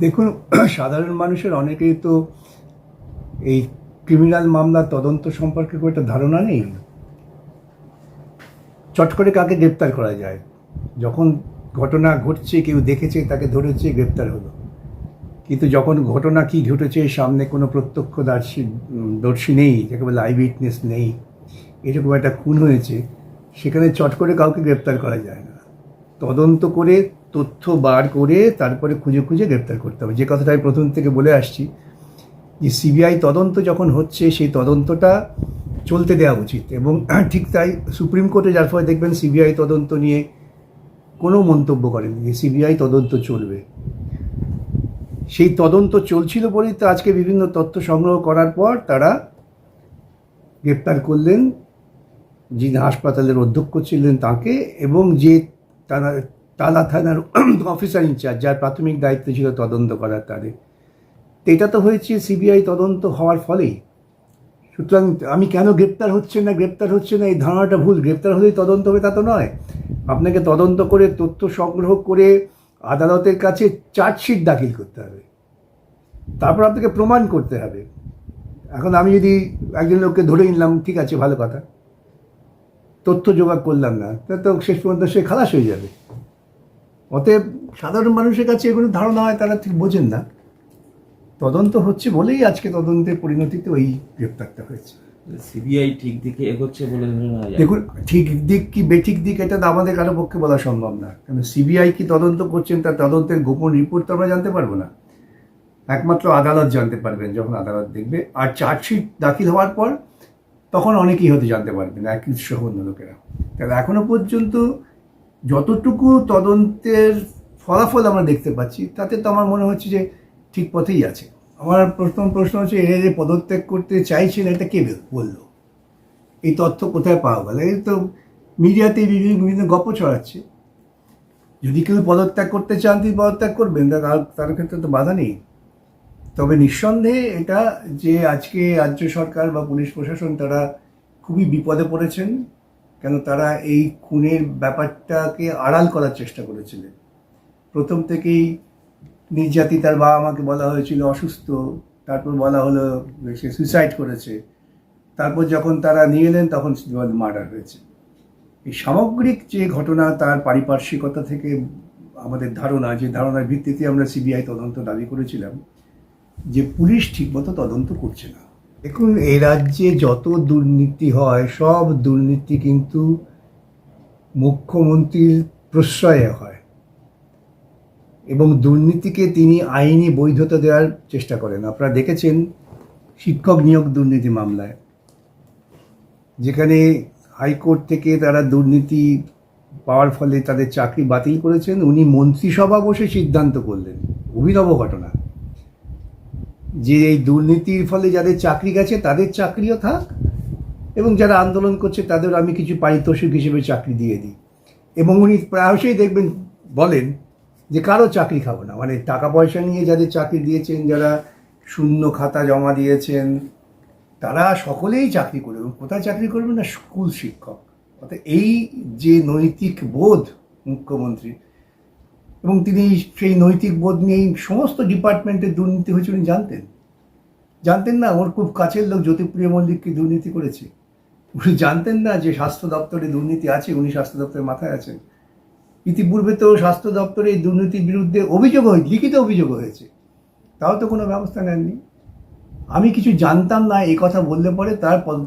দেখুন, সাধারণ মানুষের অনেকেই তো এই ক্রিমিনাল মামলার তদন্ত সম্পর্কে খুব একটা ধারণা নেই। চট করে কাকে গ্রেপ্তার করা যায়? যখন ঘটনা ঘটছে, কেউ দেখেছে, তাকে ধরেছে, গ্রেপ্তার হলো। কিন্তু যখন ঘটনা কি ঘটেছে, সামনে কোনো প্রত্যক্ষদর্শী দর্শী নেই, যাকে বলে আই উইটনেস নেই, এরকম একটা খুন হয়েছে, সেখানে চট করে কাউকে গ্রেপ্তার করা যায় না। তদন্ত করে তথ্য বার করে তারপরে খুঁজে খুঁজে গ্রেপ্তার করতে হবে। যে কথাটা আমি প্রথম থেকে বলে আসছি, যে সিবিআই তদন্ত যখন হচ্ছে, সেই তদন্তটা চলতে দেওয়া উচিত এবং ঠিক তাই সুপ্রিম কোর্টে যার ফলে দেখবেন সিবিআই তদন্ত নিয়ে কোনো মন্তব্য করেনি যে সিবিআই তদন্ত চলবে। সেই তদন্ত চলছিল বলেই তো আজকে বিভিন্ন তথ্য সংগ্রহ করার পর তারা গ্রেপ্তার করলেন। যিনি হাসপাতালের অধ্যক্ষ ছিলেন তাকে এবং যে তারা টালা থানার অফিসার ইনচার্জ যার প্রাথমিক দায়িত্ব ছিল তদন্ত করার তাদের তো এটা তো হয়েছে সিবিআই তদন্ত হওয়ার ফলেই। সুতরাং আমি কেন গ্রেপ্তার হচ্ছে না, গ্রেপ্তার হচ্ছে না, এই ধারণাটা ভুল। গ্রেপ্তার হলেই তদন্ত হবে, তা তো নয়। আপনাকে তদন্ত করে, তথ্য সংগ্রহ করে আদালতের কাছে চার্জশিট দাখিল করতে হবে। তারপর আপনাকে প্রমাণ করতে হবে। এখন আমি যদি একজন লোককে ধরে নিলাম, ঠিক আছে, ভালো কথা। তথ্য জোগাড় করলাম না তো শেষ পর্যন্ত সে খালাস হয়ে যাবে। অতএব সাধারণ মানুষের কাছে এগুলো ধারণা হয় তারা ঠিক বোঝেন না। তদন্ত হচ্ছে বলেই আজকে তদন্তের পরিণতিতে ওই গ্রেপ্তারটা হয়েছে। সিবিআই ঠিক দিকে এগোচ্ছে বলে দেখুন ঠিক দিক কি বেঠিক দিক এটা তো আমাদের কারও পক্ষে বলা সম্ভব না। কারণ সিবিআই কি তদন্ত করছেন তার তদন্তের গোপন রিপোর্ট তো আমরা জানতে পারব না। একমাত্র আদালত জানতে পারবেন যখন আদালত দেখবে। আর চার্জশিট দাখিল হওয়ার পর তখন অনেকেই হয়তো জানতে পারবেন একই সহ অন্য লোকেরা। তাহলে এখনও পর্যন্ত যতটুকু তদন্তের ফলাফল আমরা দেখতে পাচ্ছি, তাতে তো আমার মনে হচ্ছে যে ঠিক পথেই আছে। আমার প্রথম প্রশ্ন হচ্ছে এরা যে পদত্যাগ করতে চাইছেন এটা কে বলল? এই তথ্য কোথায় পাওয়া গেল? এই তো মিডিয়াতে বিভিন্ন গল্প ছড়াচ্ছে। যদি কেউ পদত্যাগ করতে চান, তিনি পদত্যাগ করবেন। তার ক্ষেত্রে তো বাধা নেই। তবে নিঃসন্দেহে এটা যে আজকে রাজ্য সরকার বা পুলিশ প্রশাসন, তারা খুবই বিপদে পড়েছেন। কেন তারা এই খুনের ব্যাপারটাকে আড়াল করার চেষ্টা করেছিলেন। প্রথম থেকেই নির্যাতিতার বাবা মাকে বলা হয়েছিল অসুস্থ, তারপর বলা হলো সে সুইসাইড করেছে। তারপর যখন তারা নিয়ে এলেন, তখন মার্ডার হয়েছে। এই সামগ্রিক যে ঘটনা, তার পারিপার্শ্বিকতা থেকে আমাদের ধারণা, যে ধারণার ভিত্তিতে আমরা সিবিআই তদন্ত দাবি করেছিলাম, যে পুলিশ ঠিকমতো তদন্ত করছে না। দেখুন, এই রাজ্যে যত দুর্নীতি হয়, সব দুর্নীতি কিন্তু মুখ্যমন্ত্রীর প্রশ্রয়ে হয়। এবং দুর্নীতিকে তিনি আইনি বৈধতা দেওয়ার চেষ্টা করেন। আপনারা দেখেছেন শিক্ষক নিয়োগ দুর্নীতি মামলায়, যেখানে হাইকোর্ট থেকে তারা দুর্নীতি পাওয়ার ফলে তাদের চাকরি বাতিল করেছেন। উনি মন্ত্রিসভা বসে সিদ্ধান্ত করলেন। অভিনব ঘটনা। যে এই দুর্নীতির ফলে যাদের চাকরি গেছে, তাদের চাকরিও থাক এবং যারা আন্দোলন করছে, তাদের আমি কিছু পারিতোষিক হিসেবে চাকরি দিয়ে দিই। এবং উনি প্রায়শই দেখবেন, বলেন যে কারও চাকরি খাব না। মানে টাকা পয়সা নিয়ে যাদের চাকরি দিয়েছেন, যারা শূন্য খাতা জমা দিয়েছেন, তারা সকলেই চাকরি করবে। কোথায় চাকরি করবে না? স্কুল শিক্ষক। অর্থাৎ এই যে নৈতিক বোধ মুখ্যমন্ত্রী এবং তিনি সেই নৈতিক বোধ নিয়েই সমস্ত ডিপার্টমেন্টের দুর্নীতি হয়েছে উনি জানতেন। জানতেন না ওর খুব কাছের লোক জ্যোতিপ্রিয় মল্লিক কি দুর্নীতি করেছে। উনি জানতেন না যে স্বাস্থ্য দপ্তরে দুর্নীতি আছে, উনি স্বাস্থ্য দপ্তরের মাথায় আছেন। ইতিপূর্বে তো স্বাস্থ্য দপ্তরে এই দুর্নীতির বিরুদ্ধে অভিযোগ হয়েছে লিখিত অভিযোগ হয়েছে। তাও তো কোনো ব্যবস্থা নেননি। আমি কিছু জানতাম না, এই কথা বললে পরে তার পদ-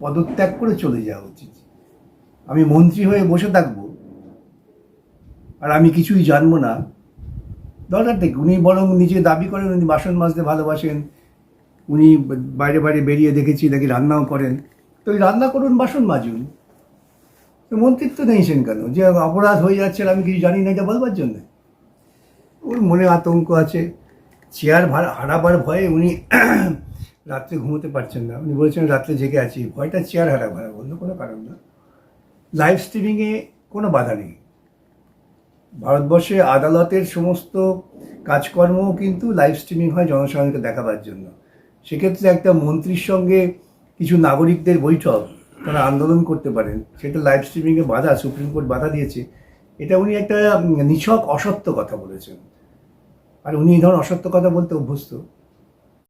পদত্যাগ করে চলে যাওয়া উচিত। আমি মন্ত্রী হয়ে বসে থাকব। আর আমি কিছুই জানব না। দরকার থেকে উনি বরং নিজে দাবি করেন, উনি বাসন মাজতে ভালোবাসেন, উনি বাইরে বাইরে বেরিয়ে দেখেছি, নাকি রান্নাও করেন। তো ওই রান্না করুন, বাসন মাজুন। তো মন্ত্রিত্ব নেইছেন কেন? যে অপরাধ হয়ে যাচ্ছে, আমি কিছু জানি না, এটা বলবার জন্য। ওর মনে আতঙ্ক আছে। চেয়ার ভাড়া, হারাবার ভয়ে উনি রাত্রে ঘুমোতে পারছেন না। উনি বলেছেন, রাত্রে জেগে আছি। ভয়টা চেয়ার হারাবো হারাবো অন্য কোনো কারণ না। লাইভ স্ট্রিমিংয়ে কোনো বাধা নেই। ভারতবর্ষে আদালতের সমস্ত কাজকর্মও কিন্তু লাইভ স্ট্রিমিং হয় জনসাধারণকে দেখাবার জন্য। সেক্ষেত্রে একটা মন্ত্রীর সঙ্গে কিছু নাগরিকদের বৈঠক তারা আন্দোলন করতে পারেন, সেটা লাইভ স্ট্রিমিংয়ে বাধা, সুপ্রিম কোর্ট বাধা দিয়েছে। এটা উনি একটা নিছক অসত্য কথা বলেছেন। আর উনি এই ধরনের অসত্য কথা বলতে অভ্যস্ত।